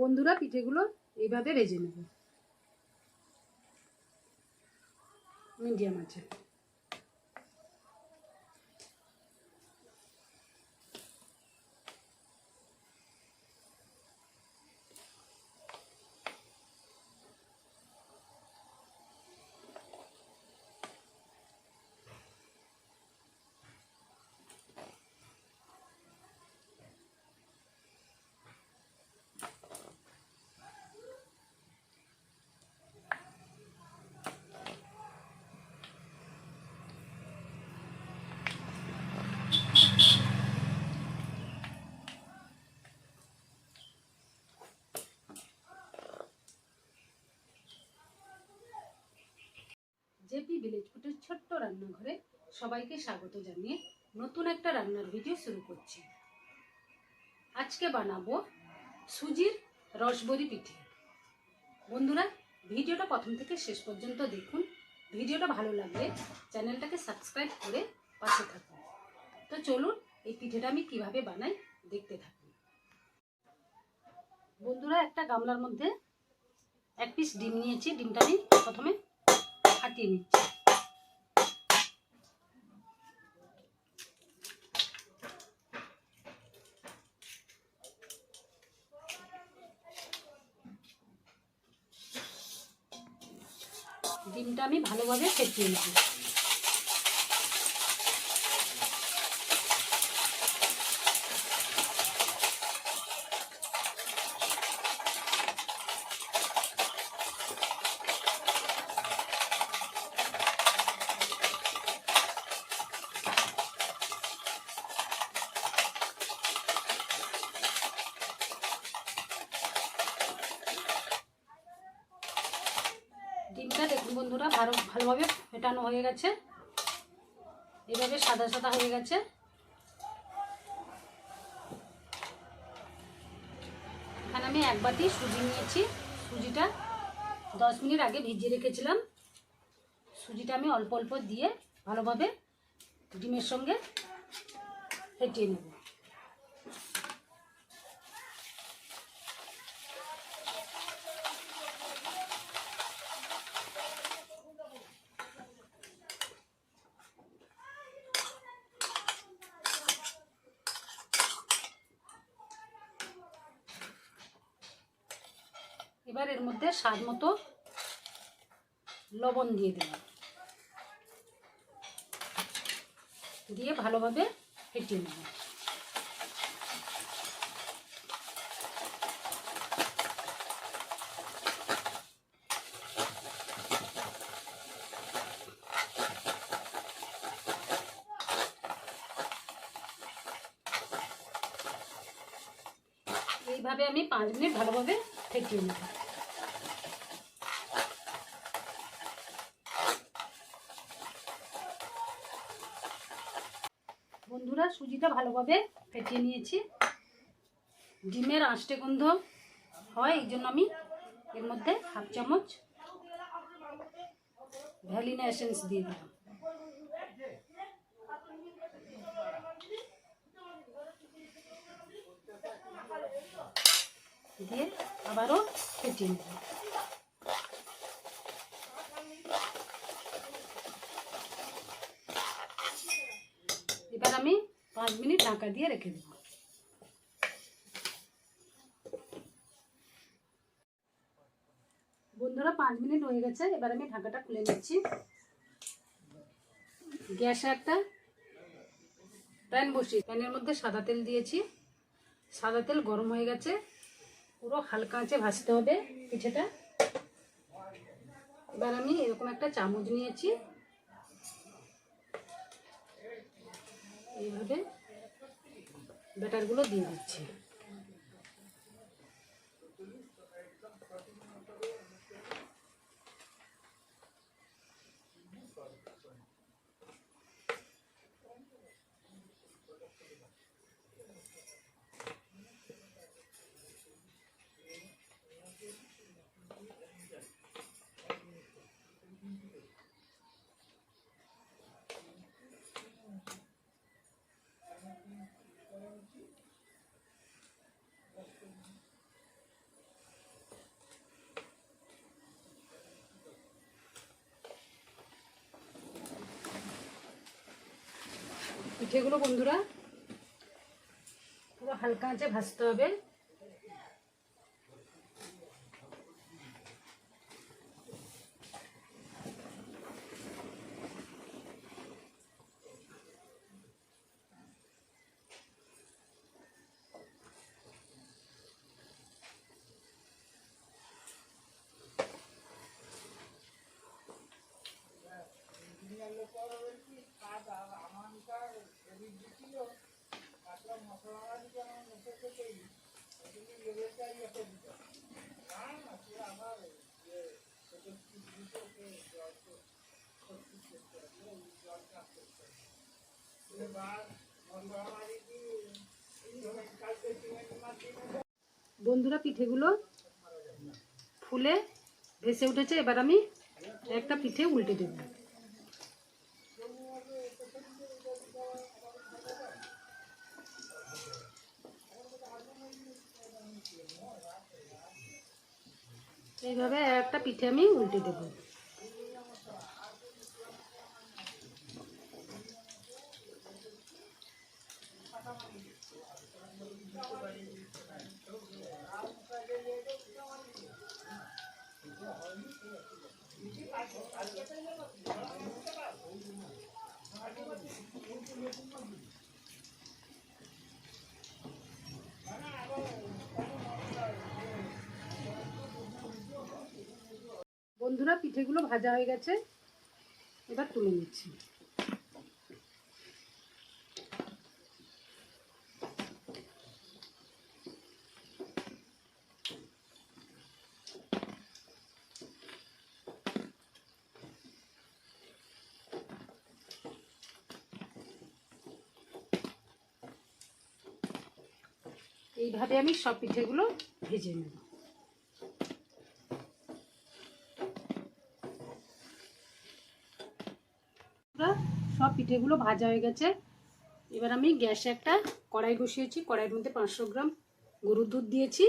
বন্ধুরা পিঠেগুলো এইভাবে রেজে নেব। মিডিয়াম আছে। ভিলেজ ছোট্ট রান্নাঘরে সবাইকে স্বাগত জানিয়ে নতুন একটা রান্নার ভিডিও শুরু করছি। আজকে বানাবো সুজির রসবরি পিঠে। বন্ধুরা, ভিডিওটা প্রথম থেকে শেষ পর্যন্ত দেখুন। ভিডিওটা ভালো লাগলে চ্যানেলটাকে সাবস্ক্রাইব করে পাশে থাকুন। তো চলুন, এই পিঠেটা আমি কীভাবে বানাই দেখতে থাকুন। বন্ধুরা, একটা গামলার মধ্যে এক পিস ডিম নিয়েছি। ডিমটা আমি প্রথমে ফাটিয়ে নিচ্ছি। ডিমটা আমি ভালোভাবে ফেটিয়ে নেব বন্ধুরা ভালো ভালোভাবে ফেটানো হয়ে গেছে। এভাবে সাদা সাদা হয়ে গেছে। এখানে আমি এক সুজি নিয়েছি। সুজিটা দশ মিনিট আগে ভিজিয়ে রেখেছিলাম। সুজিটা আমি অল্প অল্প দিয়ে ভালোভাবে ডিমের সঙ্গে ফেটিয়ে নেব। এবার এর মধ্যে স্বাদ মতো লবণ দিয়ে দিলাম। দিয়ে ভালোভাবে ফেটিয়ে নেব। এইভাবে আমি পাঁচ মিনিট ভালোভাবে ফেটিয়ে নেব। বন্ধুরা সুজিটা ভালোভাবে ফেটিয়ে নিয়েছি। ডিমের আঁশটে গন্ধ হয়, এই জন্য আমি এর মধ্যে হাফ চামচ ভ্যালিনা এসেন্স দিয়ে দিলাম। দিয়ে আবারও ফেটিয়ে নেব এবার আমি পাঁচ মিনিট ঢাকা দিয়ে রেখে দেব। বন্ধুরা, পাঁচ মিনিট হয়ে গেছে। এবার আমি ঢাকাটা খুলে নিচ্ছি। গ্যাসে একটা প্যান বসিয়ে, প্যানের মধ্যে সাদা তেল দিয়েছি। সাদা তেল গরম হয়ে গেছে। পুরো হালকা আঁচে ভাজতে হবে পিঠেটা। এবার আমি এরকম একটা চামচ নিয়েছি। এইভাবে ব্যাটারগুলো দিয়ে দিচ্ছি। পিঠেগুলো বন্ধুরা পুরো হালকা আঁচে ভাজতে হবে। বন্ধুরা পিঠেগুলো ফুলে ভেসে উঠেছে। এবার আমি একটা পিঠে উল্টে দেব। এইভাবে একটা পিঠে আমি উল্টে দেবো। বন্ধুরা পিঠেগুলো ভাজা হয়ে গেছে। এবার তুলে নিচ্ছি। এইভাবে আমি সব পিঠেগুলো ভেজে নেব বন্ধুরা, সব পিঠেগুলো ভাজা হয়ে গেছে। এবার আমি গ্যাসে একটা কড়াই বসিয়েছি কড়াইয়ের মধ্যে পাঁচশো গ্রাম গরুর দুধ দিয়েছি।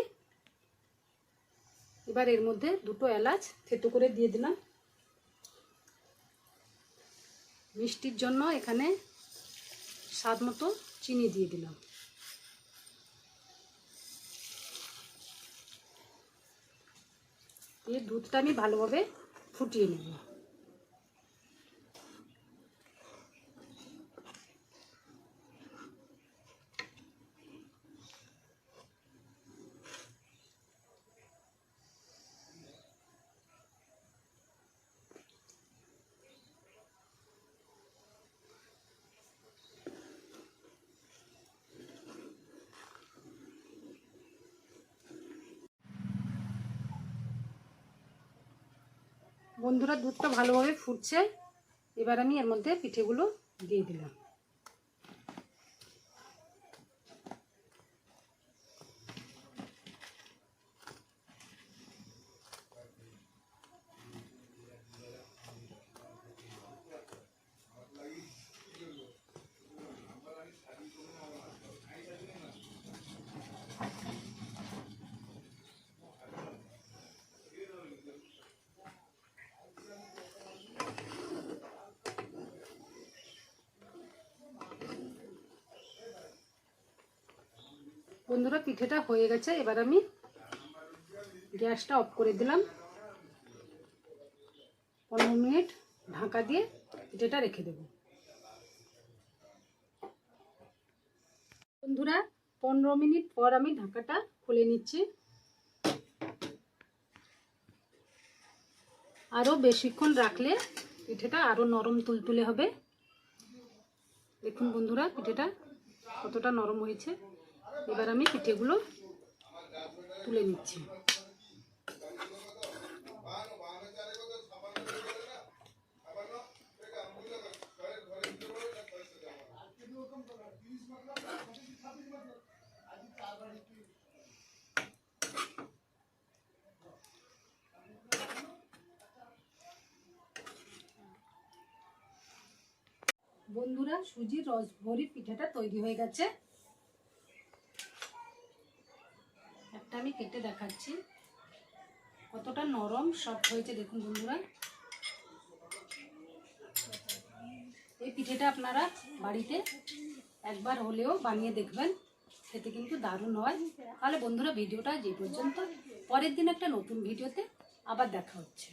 এবার এর মধ্যে দুটো এলাচ থেতো করে দিয়ে দিলাম। মিষ্টির জন্য এখানে স্বাদ মতো চিনি দিয়ে দিলাম। দুধটা আমি ভালোভাবে ফুটিয়ে নেব। বন্ধুরা দুধটা ভালোভাবে ফুটছে। এবার আমি এর মধ্যে পিঠেগুলো দিয়ে দিলাম। বন্ধুরা, পিঠেটা হয়ে গেছে। এবার আমি গ্যাসটা অফ করে দিলাম। পনেরো মিনিট ঢাকা দিয়ে পিঠেটা রেখে দেব। বন্ধুরা, পনেরো মিনিট পর আমি ঢাকাটা খুলে নিচ্ছি। আরও বেশিক্ষণ রাখলে পিঠেটা আরও নরম তুলতুলে হবে। দেখুন বন্ধুরা, পিঠেটা কতটা নরম হয়েছে। এবার আমি পিঠেগুলো তুলে নিচ্ছি। বন্ধুরা সুজির রসভরি পিঠাটা তৈরি হয়ে গেছে একটা আমি কেটে দেখাচ্ছি। কতটা নরম সফট হয়েছে, দেখুন বন্ধুরা। এই পিঠেটা আপনারা বাড়িতে একবার হলেও বানিয়ে দেখবেন, খেতে কিন্তু দারুণ হয়। তাহলে বন্ধুরা, ভিডিওটা যে পর্যন্ত। পরের দিন একটা নতুন ভিডিওতে আবার দেখা হচ্ছে।